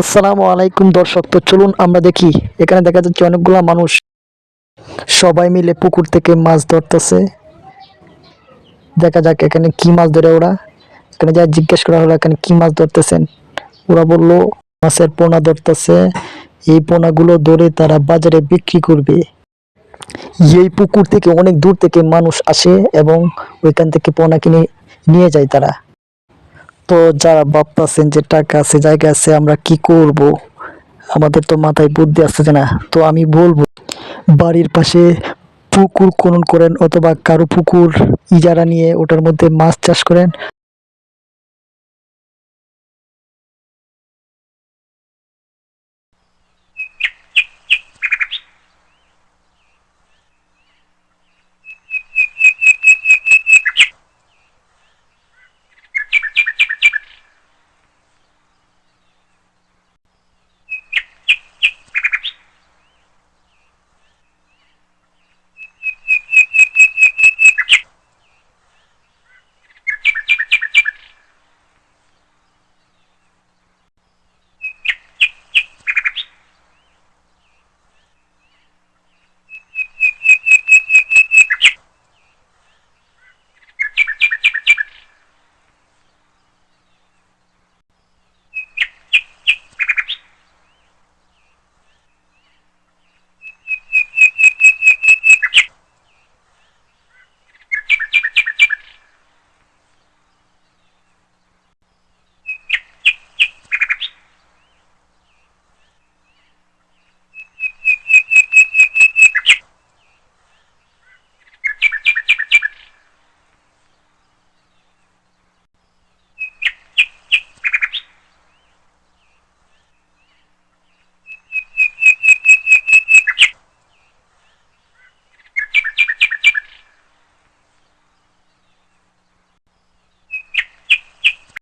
আসসালামু আলাইকুম দর্শক, তো চলুন আমরা দেখি। এখানে দেখা যাচ্ছে অনেকগুলা মানুষ। সবাই মিলে পুকুর থেকে মাছ ধরতেছে। দেখা যাক এখানে কি মাছ ধরে ওরা। এখানে যা জিজ্ঞেস করা হলো, এখানে কি মাছ ধরতেছেন? ওরা বলল, মাছের পোনা ধরতেছে। এই পোনাগুলো ধরে তারা বাজারে বিক্রি করবে। এই পুকুর থেকে অনেক দূর থেকে মানুষ আসে এবং ওইখান থেকে পোনা কিনে নিয়ে যায় তারা। তো যারা ভাবতেছেন যে টাকা আছে, জায়গা আছে, আমরা কি করব? আমাদের তো মাথায় বুদ্ধি আসছে না, তো আমি বলব, বাড়ির পাশে পুকুর খনন করেন অথবা কারও পুকুর ইজারা নিয়ে ওটার মধ্যে মাছ চাষ করেন।